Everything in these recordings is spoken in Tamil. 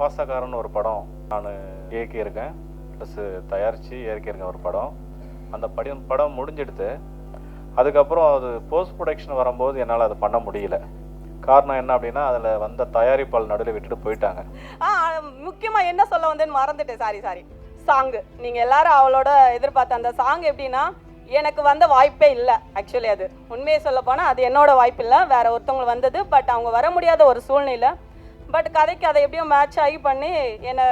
பாசக்காரன் ஒரு படம் நான் இயக்கியிருக்கேன் ப்ளஸ் தயாரித்து இயக்கியிருக்கேன் ஒரு படம். அந்த படம் படம் முடிஞ்செடுத்து. அதுக்கப்புறம் அது போஸ்ட் ப்ரொடக்ஷன் வரும்போது என்னால் அதை பண்ண முடியல. காரணம் என்ன அப்படின்னா அதில் வந்த தயாரிப்பால் நடுவில் விட்டுட்டு போயிட்டாங்க. ஆ முக்கியமாக என்ன சொல்ல வந்தேன்னு மறந்துட்டேன். சாரி சாரி சாங்கு நீங்கள் எல்லாரும் அவளோட எதிர்பார்த்த அந்த சாங் எப்படின்னா எனக்கு வந்த வாய்ப்பே இல்லை. ஆக்சுவலி அது. உண்மையை சொல்ல போனால் அது என்னோட வாய்ப்பு இல்லை. வேற ஒருத்தவங்களுக்கு வந்தது. பட் அவங்க வர முடியாத ஒரு சூழ்நிலை பட் கதைக்கு அதை எப்படியோ மேட்ச் ஆகி பண்ணி என்னை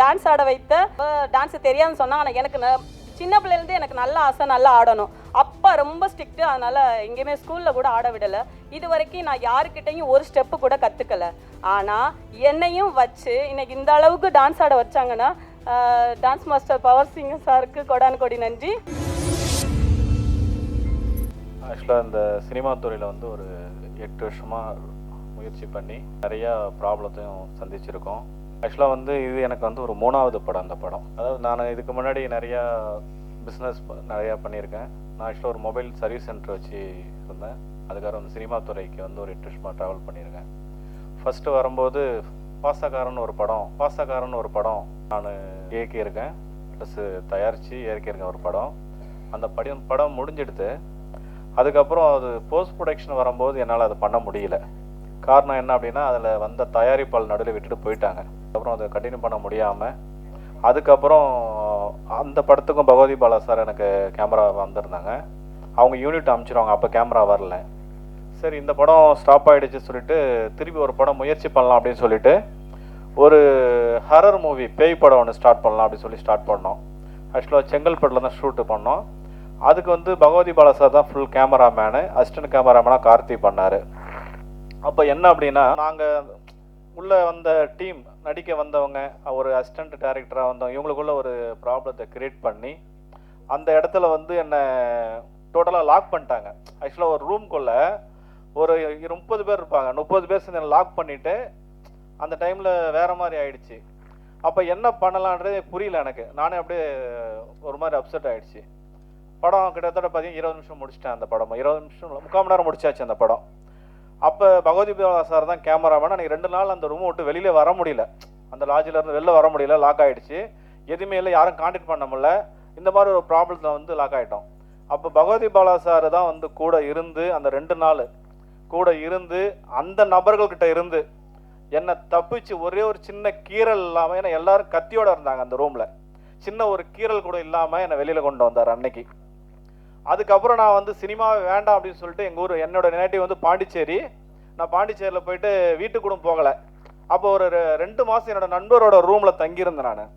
டான்ஸ் ஆட வைத்த. டான்ஸ் தெரியாதுன்னு சொன்னாங்க ஆனால் எனக்கு ந- சின்ன பிள்ளைலேருந்து எனக்கு நல்ல ஆசை நல்லா ஆடணும். அப்பா ரொம்ப ஸ்ட்ரிக்ட்டு அதனால் எங்கேயுமே ஸ்கூலில் கூட ஆட விடலை. இது வரைக்கும் நான் யாருக்கிட்டையும் ஒரு ஸ்டெப்பு கூட கற்றுக்கல ஆனால் என்னையும் வச்சு இன்னைக்கு இந்த அளவுக்கு டான்ஸ் ஆட வச்சாங்கன்னா டான்ஸ் மாஸ்டர் பவர் சிங் சாருக்கு கொடான் கொடி நன்றி. ஆக்சுவலாக இந்த சினிமா துறையில் வந்து ஒரு எட்டு வருஷமாக முயற்சி பண்ணி நிறையா ப்ராப்ளத்தையும் சந்திச்சிருக்கோம். ஆக்சுவலாக வந்து இது எனக்கு வந்து ஒரு மூணாவது படம் அந்த படம். அதாவது நான் இதுக்கு முன்னாடி நிறையா பிஸ்னஸ் நிறையா பண்ணியிருக்கேன். நான் ஆக்சுவலாக ஒரு மொபைல் சர்வீஸ் சென்டர் வச்சு இருந்தேன். அதுக்காக வந்து சினிமா துறைக்கு வந்து ஒரு இன்ட்ரெஸ்ட்மாக ட்ராவல் பண்ணியிருக்கேன். ஃபஸ்ட்டு வரும்போது பாசக்காரன் ஒரு படம் பாசக்காரன் ஒரு படம் நான் இயக்கியிருக்கேன். ப்ளஸ் தயாரித்து இயக்கியிருக்கேன் ஒரு படம். அந்த படம் படம் முடிஞ்சிடுது அதுக்கப்புறம் அது போஸ்ட் ப்ரொடக்ஷன் வரும்போது என்னால் அதை பண்ண முடியல. காரணம் என்ன அப்படின்னா அதில் வந்த தயாரிப்பாளர் நடுவில் விட்டுட்டு போயிட்டாங்க. அப்புறம் அதை கண்டினியூ பண்ண முடியாமல் அதுக்கப்புறம் அந்த படத்துக்கும் பகவதி பாலா சார் எனக்கு கேமரா வந்திருந்தாங்க. அவங்க யூனிட் அமைச்சிருவாங்க அப்போ கேமரா வரல. சரி இந்த படம் ஸ்டாப் ஆகிடுச்சு சொல்லிட்டு திருப்பி ஒரு படம் முயற்சி பண்ணலாம் அப்படின்னு சொல்லிட்டு ஒரு ஹரர் மூவி பேய் படம் ஒன்று ஸ்டார்ட் பண்ணலாம் அப்படின்னு சொல்லி ஸ்டார்ட் பண்ணோம். ஆக்சுவலாக செங்கல்பட்டில் தான் ஷூட்டு பண்ணோம். அதுக்கு வந்து பகவதி பாலா சார் தான் ஃபுல் கேமராமேனு அசிஸ்டன்ட் கேமராமேனாக கார்த்தி பண்ணார். அப்போ என்ன அப்படின்னா நாங்கள் உள்ளே வந்த டீம் நடிக்க வந்தவங்க ஒரு அசிஸ்டண்ட் டைரக்டராக வந்தவங்க இவங்களுக்குள்ள ஒரு ப்ராப்ளத்தை க்ரியேட் பண்ணி அந்த இடத்துல வந்து என்னை டோட்டலாக லாக் பண்ணிட்டாங்க. ஆக்சுவலாக ஒரு ரூம்குள்ளே ஒரு இரு- முப்பது பேர் இருப்பாங்க. முப்பது பேர் சேர்ந்து லாக் பண்ணிவிட்டு அந்த டைமில் வேறு மாதிரி ஆயிடுச்சு. அப்போ என்ன பண்ணலான்றதே புரியல எனக்கு. நானே அப்படியே ஒரு மாதிரி அப்செட் ஆயிடுச்சு. படம் கிட்டத்தட்ட பார்த்தீங்கன்னா இருபது நிமிஷம் முடிச்சிட்டேன் அந்த படம். இருபது நிமிஷம் முக்கால் மணி நேரம் முடிச்சாச்சு அந்த படம். அப்போ பகவதி சார் தான் கேமராமேன். அன்றைக்கி ரெண்டு நாள் அந்த ரூமை விட்டு வெளியில் வர முடியல. அந்த லாட்ஜிலேருந்து வெளில வர முடியல. லாக் ஆகிடுச்சு எதுவுமே இல்லை. யாரும் காண்டாக்ட் பண்ண முடியல. இந்த மாதிரி ஒரு ப்ராப்ளத்தில் வந்து லாக் ஆகிட்டோம் அப்போ பகவதி பாலா சார் தான் வந்து கூட இருந்து அந்த ரெண்டு நாள் கூட இருந்து அந்த நபர்கள்கிட்ட இருந்து என்னை தப்பிச்சு ஒரே ஒரு சின்ன கீறல் இல்லாமல் ஏன்னா எல்லாரும் கத்தியோடு இருந்தாங்க அந்த ரூமில் சின்ன ஒரு கீறல் கூட இல்லாமல் என்னை வெளியில் கொண்டு வந்தார் அன்னைக்கு. அதுக்கப்புறம் நான் வந்து சினிமாவே வேண்டாம் அப்படின்னு சொல்லிட்டு எங்கள் ஊர் என்னோட நேட்டிவ் வந்து பாண்டிச்சேரி. நான் பாண்டிச்சேரியில் போயிட்டு வீட்டுக்கு கூட போகலை. அப்போ ஒரு ரெ- ரெண்டு மாதம் என்னோட நண்பரோட ரூமில் தங்கியிருந்தேன் நான்.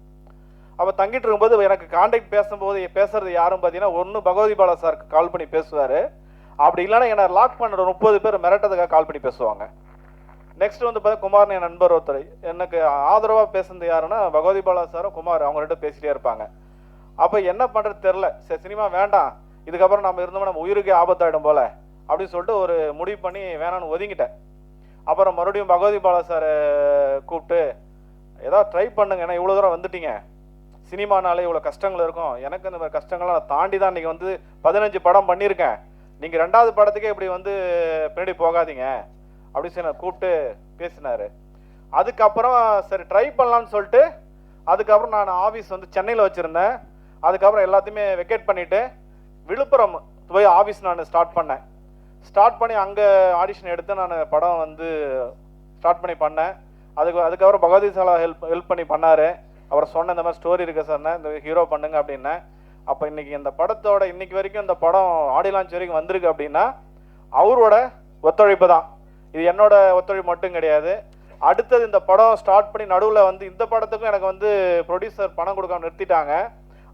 அப்போ தங்கிட்டு இருக்கும்போது எனக்கு காண்டாக்ட் பேசும்போது பேசுறது யாரும் பார்த்தீங்கன்னா ஒன்று பகவதி பாலா சாருக்கு கால் பண்ணி பேசுவார். அப்படி இல்லைன்னா என்னை லாக் பண்ணுற முப்பது பேர் மிரட்டதுக்காக கால் பண்ணி பேசுவாங்க. நெக்ஸ்ட் வந்து பார்த்தா குமார் என் நண்பர் ஒருத்தர். எனக்கு ஆதரவாக பேசுனது யாருன்னா பகவதி பாலா சாரும் குமார். அவங்க பேசிட்டே இருப்பாங்க. அப்போ என்ன பண்ணுறது தெரில சரி சினிமா வேண்டாம். இதுக்கப்புறம் நம்ம இருந்தோம்னா நம்ம உயிருக்கே ஆபத்தாயிடும் போல அப்படின்னு சொல்லிட்டு ஒரு முடிவு பண்ணி வேணான்னு ஒதுங்கிட்டேன். அப்புறம் மறுபடியும் பகவதி பாலா சாரை கூப்பிட்டு ஏதாவது ட்ரை பண்ணுங்க ஏன்னா இவ்வளோ தூரம் வந்துட்டீங்க. சினிமானாலே இவ்வளோ கஷ்டங்கள் இருக்கும். எனக்கு இந்த மாதிரி கஷ்டங்கள்லாம் நான் தாண்டி தான் இன்றைக்கி வந்து பதினஞ்சு படம் பண்ணியிருக்கேன். நீங்கள் ரெண்டாவது படத்துக்கே இப்படி வந்து பின்னாடி போகாதீங்க. அப்படின்னு சொல்லி நான் கூப்பிட்டு பேசினார். அதுக்கப்புறம் சரி ட்ரை பண்ணலாம்னு சொல்லிட்டு அதுக்கப்புறம் நான் ஆஃபீஸ் வந்து சென்னையில் வச்சுருந்தேன். அதுக்கப்புறம் எல்லாத்தையுமே வெக்கேட் பண்ணிவிட்டு விழுப்புரம் போய் ஆஃபீஸ் நான் ஸ்டார்ட் பண்ணேன். ஸ்டார்ட் பண்ணி அங்கே ஆடிஷன் எடுத்து நான் படம் வந்து ஸ்டார்ட் பண்ணி பண்ணேன். அதுக்கு அதுக்கப்புறம் பகவதி சாலா ஹெல்ப் ஹெல்ப் பண்ணி பண்ணார். அவர் சொன்ன இந்த மாதிரி ஸ்டோரி இருக்க சார் இந்த ஹீரோ பண்ணுங்க அப்படின்னேன் அப்போ இன்றைக்கி இந்த படத்தோட இன்னைக்கு வரைக்கும் இந்த படம் ஆடி லான்ச் வரைக்கும் வந்திருக்கு அப்படின்னா அவரோட ஒத்துழைப்பு தான். இது என்னோட ஒத்துழைப்பு மட்டும் கிடையாது. அடுத்தது இந்த படம் ஸ்டார்ட் பண்ணி நடுவில் வந்து இந்த படத்துக்கும் எனக்கு வந்து ப்ரொடியூசர் பணம் கொடுக்காம நிறுத்திட்டாங்க.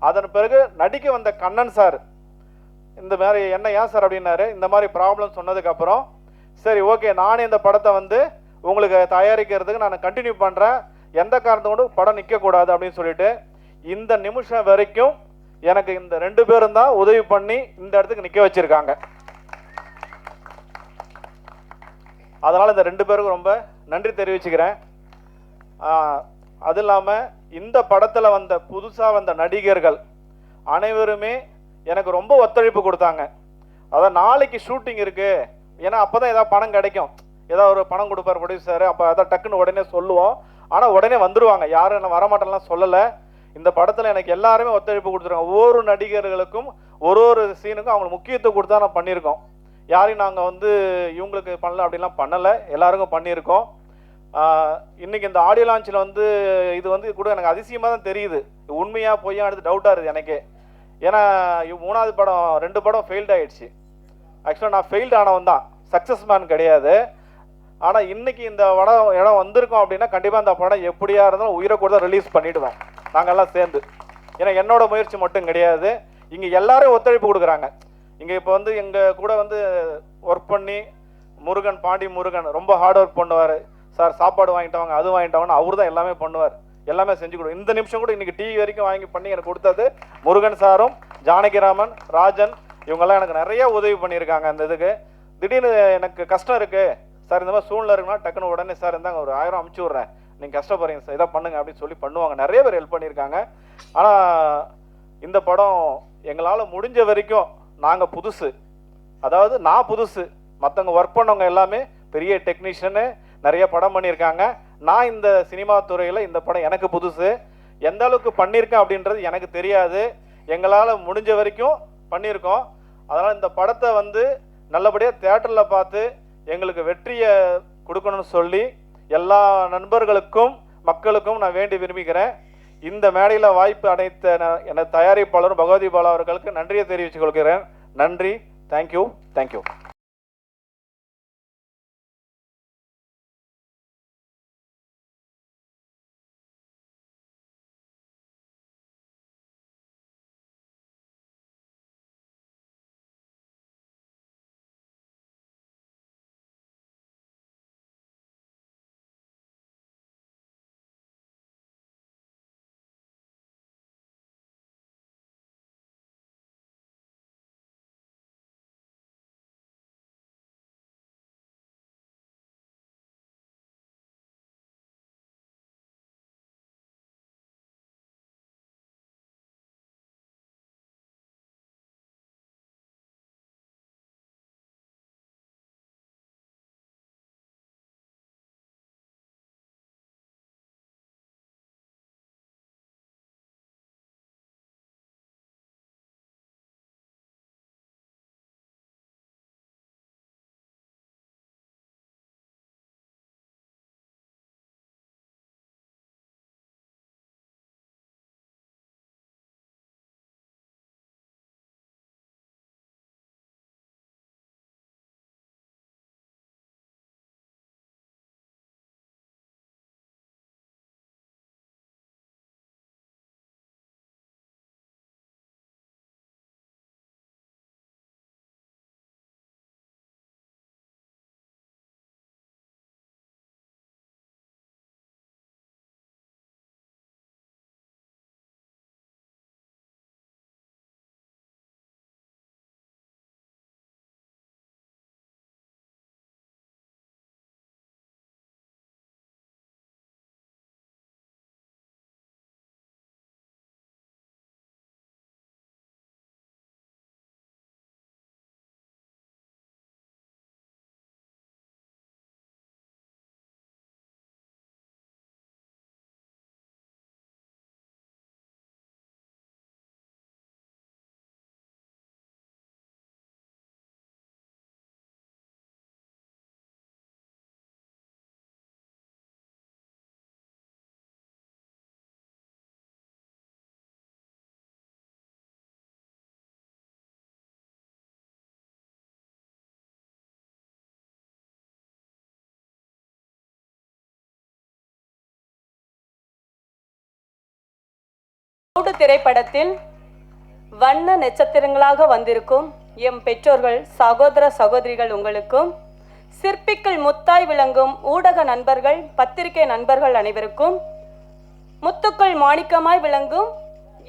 அதன் பிறகு நடிக்க வந்த கண்ணன் சார் இந்த மாதிரி என்ன ஏன் சார்? அப்படின்னாரு. இந்த மாதிரி ப்ராப்ளம் சொன்னதுக்கப்புறம் சரி ஓகே நானே இந்த படத்தை வந்து உங்களுக்கு தயாரிக்கிறதுக்கு நான் கண்டினியூ பண்ணுறேன் எந்த காரணத்தை கொண்டு படம் நிற்கக்கூடாது அப்படின்னு சொல்லிட்டு இந்த நிமிஷம் வரைக்கும் எனக்கு இந்த ரெண்டு பேரும் தான் உதவி பண்ணி இந்த இடத்துக்கு நிற்க வச்சுருக்காங்க. அதனால் இந்த ரெண்டு பேருக்கும் ரொம்ப நன்றி தெரிவிச்சுக்கிறேன். அது இல்லாமல் இந்த படத்தில் வந்த புதுசாக வந்த நடிகர்கள் அனைவருமே எனக்கு ரொம்ப ஒத்துழைப்பு கொடுத்தாங்க. அதான் நாளைக்கு ஷூட்டிங் இருக்கு. ஏன்னா அப்போ தான் ஏதாவது பணம் கிடைக்கும். ஏதாவது ஒரு பணம் கொடுப்பார் ப்ரொடியூசர் அப்போ அதான் டக்குன்னு உடனே சொல்லுவோம். ஆனால் உடனே வந்துருவாங்க. யாரும் என்ன வரமாட்டேன்லாம் சொல்லலை. இந்த படத்தில் எனக்கு எல்லாருமே ஒத்துழைப்பு கொடுத்துருக்காங்க. ஒவ்வொரு நடிகர்களுக்கும் ஒரு ஒரு சீனுக்கும் அவங்களுக்கு முக்கியத்துவம் கொடுத்தா நான் பண்ணியிருக்கோம். யாரையும் நாங்கள் வந்து இவங்களுக்கு பண்ணல அப்படிலாம் பண்ணலை. எல்லாருக்கும் பண்ணியிருக்கோம். இன்றைக்கி இன்னைக்கு இந்த ஆடியோ லான்ச்சில் வந்து இது வந்து கூட எனக்கு அதிசயமாக தான் தெரியுது. உண்மையாக பொய்யா எடுத்து டவுட்டாக இருக்குது எனக்கே. ஏன்னா மூணாவது படம் ரெண்டு படம் ஃபெயில்ட் ஆகிடுச்சு ஆக்சுவலாக நான் ஃபெயில்ட் ஆனவன் தான். சக்ஸஸ் மேன் கிடையாது. ஆனால் இன்றைக்கி இந்த படம் இடம் வந்திருக்கோம் அப்படின்னா கண்டிப்பாக இந்த படம் எப்படியா இருந்தாலும் உயிரை கூட தான் ரிலீஸ் பண்ணிடுவேன் நாங்கள்லாம் சேர்ந்து. ஏன்னா என்னோட முயற்சி மட்டும் கிடையாது. இங்கே எல்லாரும் ஒத்துழைப்பு கொடுக்குறாங்க. இங்கே இப்போ வந்து எங்கள் கூட வந்து ஒர்க் பண்ணி முருகன் பாண்டி முருகன் ரொம்ப ஹார்ட் ஒர்க் பண்ணுவார். சார் சாப்பாடு வாங்கிட்டவங்க அது வாங்கிட்டு அவர் தான் எல்லாமே பண்ணுவார். எல்லாமே செஞ்சு கொடு. இந்த நிமிஷம் கூட இன்னைக்கு டிவி வரைக்கும் வாங்கி பண்ணி எனக்கு கொடுத்தது முருகன் சாரும் ஜானகிராமன் ராஜன் இவங்கெல்லாம் எனக்கு நிறைய உதவி பண்ணியிருக்காங்க அந்த இதுக்கு. திடீர்னு எனக்கு கஷ்டம் இருக்குது சார் இந்த மாதிரி சூழ்நிலை இருக்குன்னா டக்குன்னு உடனே சார் இருந்தாங்க ஒரு ஆயிரம் அமுச்சு விட்றேன். நீங்கள் கஷ்டப்படுறீங்க சார் இதை பண்ணுங்க அப்படின்னு சொல்லி பண்ணுவாங்க. நிறைய பேர் ஹெல்ப் பண்ணியிருக்காங்க. ஆனால் இந்த படம் எங்களால் முடிஞ்ச வரைக்கும் நாங்கள் புதுசு. அதாவது நான் புதுசு. மற்றவங்க ஒர்க் பண்ணவங்க எல்லாமே பெரிய டெக்னீஷியனு நிறைய படம் பண்ணியிருக்காங்க. நான் இந்த சினிமா துறையில் இந்த படம் எனக்கு புதுசு. எந்த அளவுக்கு பண்ணியிருக்கேன் அப்படின்றது எனக்கு தெரியாது. எங்களால் முடிஞ்ச வரைக்கும் பண்ணியிருக்கோம். அதனால் இந்த படத்தை வந்து நல்லபடியாக தேட்டரில் பார்த்து எங்களுக்கு வெற்றியை கொடுக்கணும்னு சொல்லி எல்லா நண்பர்களுக்கும் மக்களுக்கும் நான் வேண்டி விரும்புகிறேன். இந்த மேடையில் வாய்ப்பு அனைத்த எனது தயாரிப்பாளரும் பகவதி பாலா அவர்களுக்கு நன்றியை தெரிவித்துக் கொள்கிறேன். நன்றி. தேங்க்யூ தேங்க்யூ மூடு திரைப்படத்தில் வண்ண நட்சத்திரங்களாக வந்திருக்கும் எம் பெற்றோர்கள் சகோதர சகோதரிகள் உங்களுக்கும் சிற்பிக்கள் முத்தாய் விளங்கும் ஊடக நண்பர்கள் பத்திரிகை நண்பர்கள் அனைவருக்கும் முத்துக்கள் மாணிக்கமாய் விளங்கும்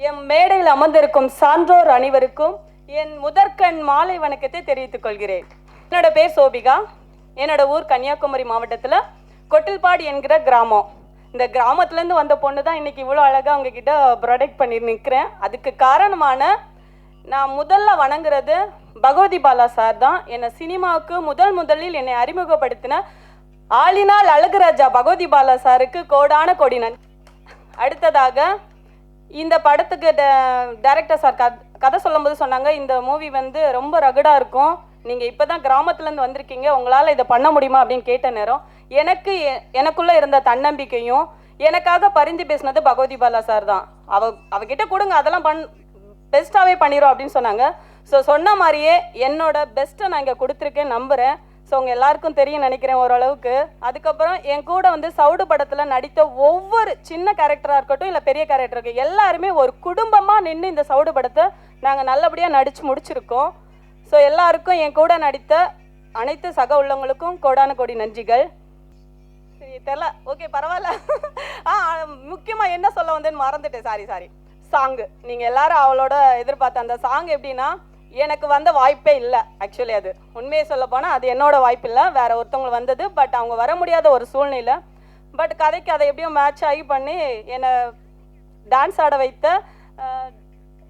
எம் மேடையில் அமர்ந்திருக்கும் சான்றோர் அனைவருக்கும் என் முதற்கண் மாலை வணக்கத்தை தெரிவித்துக் கொள்கிறேன். என்னோட பேர் சோபிகா. என்னோட ஊர் கன்னியாகுமரி மாவட்டத்தில் கொட்டில்பாடு என்கிற கிராமம். இந்த கிராமத்துலேருந்து வந்த பொண்ணு தான் இன்றைக்கி இவ்வளோ அழகாக உங்ககிட்ட ப்ரொடெக்ட் பண்ணி நிற்கிறேன் அதுக்கு காரணமான நான் முதல்ல வணங்குறது பகவதி பாலா சார் தான். என்னை சினிமாவுக்கு முதல் முதலில் என்னை அறிமுகப்படுத்தின ஆளினால் அழகுராஜா பகவதி பாலா சாருக்கு கோடான கோடி அடுத்ததாக இந்த படத்துக்கு டைரக்டர் சார் கதை சொல்லும்போது சொன்னாங்க இந்த மூவி வந்து ரொம்ப ரகுடாக இருக்கும். நீங்கள் இப்போ தான் கிராமத்துலேருந்து வந்திருக்கீங்க உங்களால் இதை பண்ண முடியுமா அப்படின்னு கேட்ட நேரம் எனக்கு எ- எனக்குள்ளே இருந்த தன்னம்பிக்கையும் எனக்காக பரிந்து பேசினது பகவதி பாலா சார் தான். அவ அவகிட்ட கொடுங்க அதெல்லாம் பண் பெஸ்ட்டாகவே பண்ணிடும் அப்படின்னு சொன்னாங்க. ஸோ சொன்ன மாதிரியே என்னோட பெஸ்ட்டை நான் இங்கே கொடுத்துருக்கேன் நம்புகிறேன் ஸோ உங்கள் எல்லாருக்கும் தெரியும் நினைக்கிறேன் ஓரளவுக்கு. அதுக்கப்புறம் என் கூட வந்து சவுடு படத்தில் நடித்த ஒவ்வொரு சின்ன கேரக்டராக இருக்கட்டும் இல்லை பெரிய கேரக்டர் இருக்கட்டும் எல்லாருமே ஒரு குடும்பமாக நின்று இந்த சவுடு படத்தை நாங்கள் நல்லபடியாக நடித்து முடிச்சிருக்கோம். ஸோ எல்லாருக்கும் என் கூட நடித்த அனைத்து சக உள்ளவங்களுக்கும் கோடான கோடி நன்றிகள். சரி தெரில. ஓகே பரவாயில்ல. ஆ முக்கியமாக என்ன சொல்ல வந்தேன்னு மறந்துட்டேன். சாரி சாரி சாங்கு நீங்கள் எல்லாரும் அவளோட எதிர்பார்த்த அந்த சாங் எப்படின்னா எனக்கு வந்த வாய்ப்பே இல்லை. ஆக்சுவலி அது உண்மையை சொல்ல போனால் அது என்னோட வாய்ப்பு இல்லை. வேறு ஒருத்தவங்களுக்கு வந்தது பட் அவங்க வர முடியாத ஒரு சூழ்நிலை பட் கதைக்கு அதை எப்படியும் மேட்ச் ஆகி பண்ணி என்னை டான்ஸ் ஆட வைத்த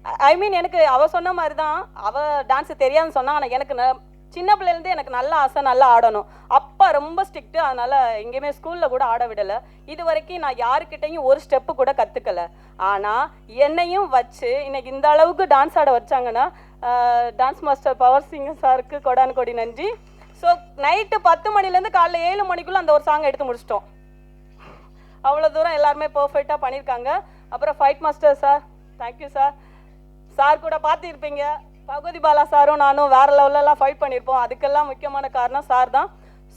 ஐ மீன் எனக்கு அவ சொன்ன மாதிரி தான் அவ டான்ஸ் தெரியாதுன்னு சொன்னா ஆனால் எனக்கு ந- சின்ன பிள்ளைலேருந்து எனக்கு நல்ல ஆசை நல்லா ஆடணும். அப்பா ரொம்ப ஸ்ட்ரிக்ட்டு அதனால எங்கேயுமே ஸ்கூலில் கூட ஆட விடலை. இது வரைக்கும் நான் யாருக்கிட்டையும் ஒரு ஸ்டெப்பு கூட கற்றுக்கல ஆனால் என்னையும் வச்சு இன்னைக்கு இந்த அளவுக்கு டான்ஸ் ஆட வச்சாங்கன்னா டான்ஸ் மாஸ்டர் பவர் சிங்கர் சாருக்கு கொடான் கொடி நன்றி. ஸோ நைட்டு பத்து மணிலேருந்து காலைல ஏழு மணிக்குள்ளே அந்த ஒரு சாங் எடுத்து முடிச்சிட்டோம். அவ்வளோ தூரம் எல்லாருமே பர்ஃபெக்டாக பண்ணியிருக்காங்க. அப்புறம் fight master sir thank you sir sir கூட பார்த்துருப்பீங்க. பகுதி பாலா சாரும் நானும் வேற லெவலெல்லாம் ஃபைட் பண்ணியிருப்போம் அதுக்கெல்லாம் முக்கியமான காரணம் சார் தான்.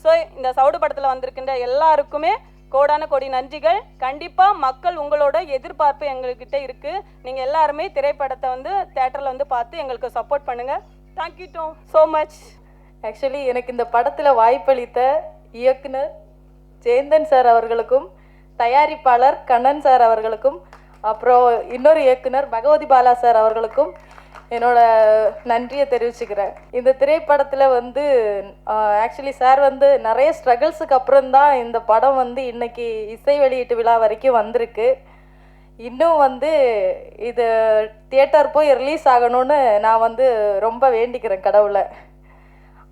ஸோ இந்த சவுடு படத்தில் வந்திருக்கின்ற எல்லாருக்குமே கோடான கோடி நன்றிகள். கண்டிப்பாக மக்கள் உங்களோட எதிர்பார்ப்பு எங்கள்கிட்ட இருக்குது நீங்கள் எல்லாருமே திரைப்படத்தை வந்து தேட்டரில் வந்து பார்த்து எங்களுக்கு சப்போர்ட் பண்ணுங்கள் தேங்க்யூ டோ ஸோ மச் ஆக்சுவலி எனக்கு இந்த படத்தில் வாய்ப்பளித்த இயக்குனர் ஜெயந்தன் சார் அவர்களுக்கும் தயாரிப்பாளர் கண்ணன் சார் அவர்களுக்கும் அப்புறம் இன்னொரு இயக்குனர் பகவதி பாலா சார் அவர்களுக்கும் என்னோட நன்றியை தெரிவிச்சுக்கிறேன். இந்த திரைப்படத்தில் வந்து ஆக்சுவலி சார் வந்து நிறைய ஸ்ட்ரகிள்ஸுக்கு அப்புறம் தான் இந்த படம் வந்து இன்னைக்கு இசை வெளியீட்டு விழா வரைக்கும் வந்திருக்கு. இன்னும் வந்து இது தியேட்டர் போய் ரிலீஸ் ஆகணும்னு நான் வந்து ரொம்ப வேண்டிக்கிறேன் கடவுளை.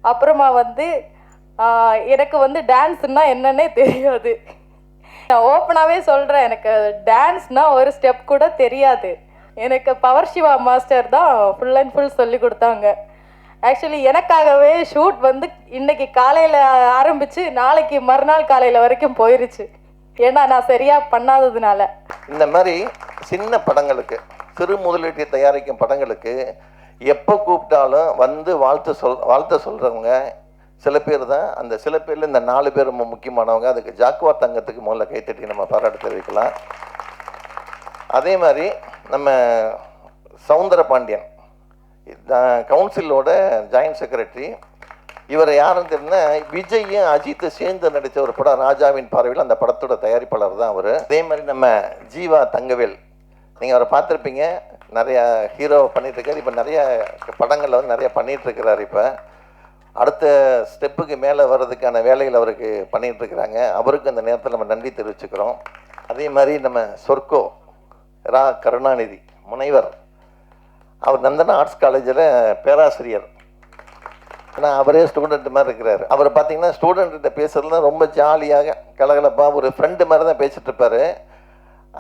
அப்புறமா வந்து எனக்கு வந்து டான்ஸ்னா என்னன்னே தெரியாது. நான் ஓப்பனாகவே சொல்கிறேன் எனக்கு டான்ஸ்னால் ஒரு ஸ்டெப் கூட தெரியாது. எனக்கு பவர் சிவா மாஸ்டர் தான் ஃபுல் அண்ட் ஃபுல் சொல்லி கொடுத்தாங்க. ஆக்சுவலி எனக்காகவே ஷூட் வந்து இன்னைக்கு காலையில் ஆரம்பித்து நாளைக்கு மறுநாள் காலையில் வரைக்கும் போயிருச்சு. ஏன்னா நான் சரியாக பண்ணாததுனால. இந்த மாதிரி சின்ன படங்களுக்கு சிறு முதலீட்டை தயாரிக்கும் படங்களுக்கு எப்போ கூப்பிட்டாலும் வந்து வாழ்த்து சொல் வாழ்த்த சொல்கிறவங்க சில பேர் தான் அந்த சில பேரில் இந்த நாலு பேர் ரொம்ப முக்கியமானவங்க அதுக்கு ஜாக்குவா தங்கத்துக்கு முதல்ல கைத்தட்டி நம்ம பாராட்டு தெரிவிக்கலாம். அதே மாதிரி நம்ம சவுந்தர பாண்டியன் கவுன்சிலோட ஜாயின்ட் செக்ரட்டரி இவர் யாருன்னு தெரியுன்னா விஜயும் அஜித்து சேர்ந்து நடித்த ஒரு படம் ராஜாவின் பார்வையில் அந்த படத்தோட தயாரிப்பாளர் தான் அவர். அதே மாதிரி நம்ம ஜீவா தங்கவேல் நீங்கள் அவரை பார்த்துருப்பீங்க நிறையா ஹீரோ பண்ணிகிட்ருக்காரு இப்போ நிறைய படங்களில் வந்து நிறைய பண்ணிகிட்ருக்கிறார் இப்போ. அடுத்த ஸ்டெப்புக்கு மேலே வர்றதுக்கான வேலைகள் அவருக்கு பண்ணிட்டு இருக்கிறாங்க அவருக்கு அந்த நேரத்தில் நம்ம நன்றி தெரிவிச்சுக்கிறோம். அதே மாதிரி நம்ம சொர்க்கோ ரா கருணாநிதி முனைவர் அவர் நந்தனா ஆர்ட்ஸ் காலேஜில் பேராசிரியர். ஆனால் அவரே ஸ்டூடெண்ட் மாதிரி இருக்கிறார். அவர் பார்த்தீங்கன்னா ஸ்டூடெண்ட்ட பேசுறதுலாம் ரொம்ப ஜாலியாக கலகலப்பாக ஒரு ஃப்ரெண்டு மாதிரி தான் பேசிகிட்ருப்பார்.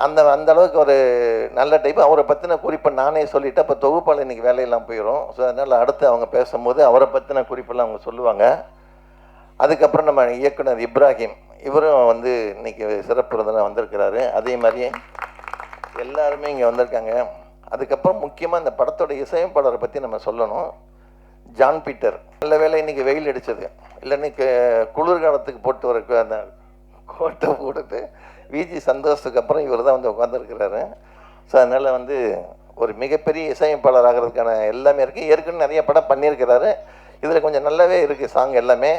அந்த அந்த அளவுக்கு ஒரு நல்ல டைப் அவரை பற்றின குறிப்பை நானே சொல்லிட்டு அப்போ தொகுப்பால் இன்றைக்கி வேலையெல்லாம் போயிடும் ஸோ அதனால் அடுத்து அவங்க பேசும்போது அவரை பற்றின குறிப்பெல்லாம் அவங்க சொல்லுவாங்க. அதுக்கப்புறம் நம்ம இயக்குனர் இப்ராஹிம் இவரும் வந்து இன்னைக்கு சிறப்பு விருந்தினர் வந்திருக்கிறாரு. அதே மாதிரியே எல்லாருமே இங்கே வந்திருக்காங்க. அதுக்கப்புறம் முக்கியமாக இந்த படத்தோட இசையமைப்பாளரை பற்றி நம்ம சொல்லணும். John Peter. நல்ல வேளை இன்றைக்கி வெயில் அடித்தது இல்லை இன்னைக்கு குளிர்காலத்துக்கு போட்டு வர அந்த கோட்டை போட்டுட்டு விஜி சந்தோஷத்துக்கு அப்புறம் இவர் தான் வந்து உட்காந்துருக்கிறாரு ஸோ அதனால் வந்து ஒரு மிகப்பெரிய இசையமைப்பாளர் ஆகிறதுக்கான எல்லாமே இருக்குது ஏற்கனவே நிறைய படம் பண்ணியிருக்கிறாரு. இதில் கொஞ்சம் நல்லாவே இருக்குது சாங் எல்லாமே.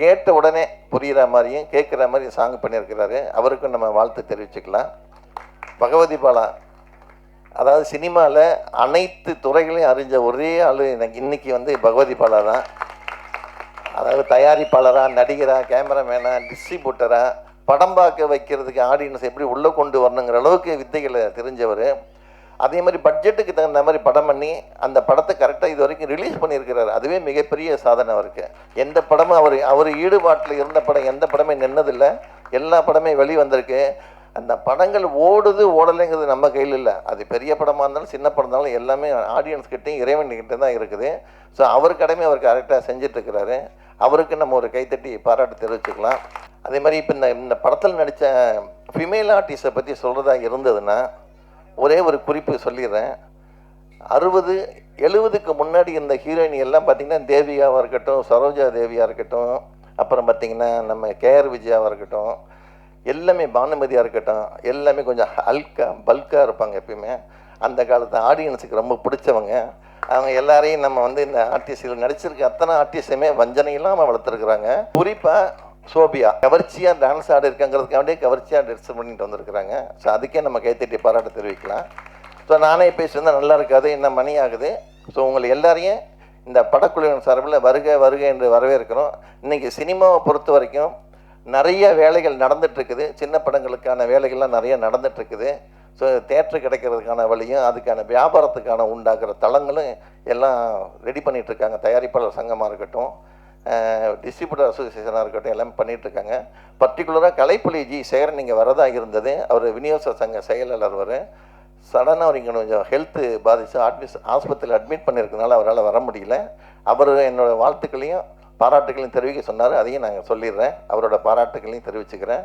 கேட்ட உடனே புரிகிற மாதிரியும் கேட்குற மாதிரியும் சாங் பண்ணியிருக்கிறாரு. அவருக்கும் நம்ம வாழ்த்து தெரிவிச்சுக்கலாம். பகவதி பாலா அதாவது சினிமாவில் அனைத்து துறைகளையும் அறிஞ்ச ஒரே ஆள் எனக்கு இன்னைக்கு வந்து பகவதி பாலா தான். அதாவது தயாரிப்பாளராக நடிகரா கேமராமேனாக டிஸ்ட்ரிபியூட்டராக படம் பார்க்க வைக்கிறதுக்கு ஆடியன்ஸ் எப்படி உள்ளே கொண்டு வரணுங்கிற அளவுக்கு வித்தைகளை தெரிஞ்சவர். அதே மாதிரி பட்ஜெட்டுக்கு தகுந்த மாதிரி படம் பண்ணி அந்த படத்தை கரெக்டாக இது வரைக்கும் ரிலீஸ் பண்ணியிருக்கிறாரு. அதுவே மிகப்பெரிய சாதனை அவருக்கு. எந்த படமும் அவர் அவர் ஈடுபாட்டில் இருந்த படம் எந்த படமே நின்னதில்லை. எல்லா படமே வெளி வந்திருக்கு அந்த படங்கள் ஓடுது ஓடலைங்கிறது நம்ம கையில் இல்லை. அது பெரிய படமாக இருந்தாலும் சின்ன படம் இருந்தாலும் எல்லாமே ஆடியன்ஸ் கிட்டேயும் இறைவன்கிட்ட தான் இருக்குது. ஸோ அவர் கடமை அவர் கரெக்டாக செஞ்சிட்ருக்கிறாரு அவருக்கு நம்ம ஒரு கைத்தட்டி பாராட்டு தெரிவிச்சுக்கலாம். அதே மாதிரி இப்போ இந்த இந்த படத்தில் நடித்த ஃபிமேல் ஆர்டிஸ்டை பற்றி சொல்கிறதா இருந்ததுன்னா ஒரே ஒரு குறிப்பு சொல்லிடுறேன். அறுபது எழுபதுக்கு முன்னாடி இருந்த ஹீரோயின் எல்லாம் பார்த்தீங்கன்னா தேவியாவாக இருக்கட்டும் சரோஜா தேவியாக இருக்கட்டும் அப்புறம் பார்த்திங்கன்னா நம்ம கேஆர் விஜயாவாக இருக்கட்டும் எல்லாமே பானுமதியாக இருக்கட்டும் எல்லாமே கொஞ்சம் ஹல்கா பல்காக இருப்பாங்க எப்பயுமே. அந்த காலத்து ஆடியன்ஸுக்கு ரொம்ப பிடிச்சவங்க. அவங்க எல்லாரையும் நம்ம வந்து இந்த ஆர்டிஸ்டில் நடிச்சிருக்க அத்தனை ஆர்டிஸ்டுமே வஞ்சனை இல்லாமல் வளர்த்துருக்குறாங்க. குறிப்பாக சோபியா கவர்ச்சியாக டான்ஸ் ஆடி இருக்காங்கிறதுக்காண்டியே கவர்ச்சியாக டான்ஸ் பண்ணிட்டு வந்திருக்கிறாங்க. ஸோ அதுக்கே நம்ம கைத்தட்டி பாராட்டு தெரிவிக்கலாம். ஸோ நானே பேசியிருந்தால் நல்லா இருக்காது என்ன மணி ஆகுது? ஸோ உங்களை எல்லாரையும் இந்த படக்குழுவின் சார்பில் வருக வருக என்று வரவேற்கிறோம். இன்றைக்கி சினிமாவை பொறுத்த வரைக்கும் நிறைய வேலைகள் நடந்துட்டு இருக்குது சின்ன படங்களுக்கான வேலைகள்லாம் நிறைய நடந்துட்டு இருக்குது ஸோ தேட்டர் கிடைக்கிறதுக்கான வழியும் அதுக்கான வியாபாரத்துக்கான உண்டாக்குற தளங்களும் எல்லாம் ரெடி பண்ணிகிட்ருக்காங்க இருக்காங்க தயாரிப்பாளர் சங்கமாக இருக்கட்டும் டிஸ்ட்ரிபியூட்டர் அசோசியேஷனாக இருக்கட்டும் எல்லாமே பண்ணிட்டு இருக்காங்க பர்டிகுலராக கலைப்புலி ஜி சேகரன் இங்கே வரதாக இருந்தது. அவர் விநியோக சங்க செயலாளர் அவர். சடனாக அவர் இங்கே கொஞ்சம் ஹெல்த்து பாதித்து அட்மிஸ் ஆஸ்பத்திரியில் அட்மிட் பண்ணியிருக்கனால அவரால் வர முடியல. அவர் என்னோடய வாழ்த்துக்களையும் பாராட்டுகளையும் தெரிவிக்க சொன்னார். அதையும் நாங்கள் சொல்லிடுறேன். அவரோட பாராட்டுகளையும் தெரிவிச்சுக்கிறேன்.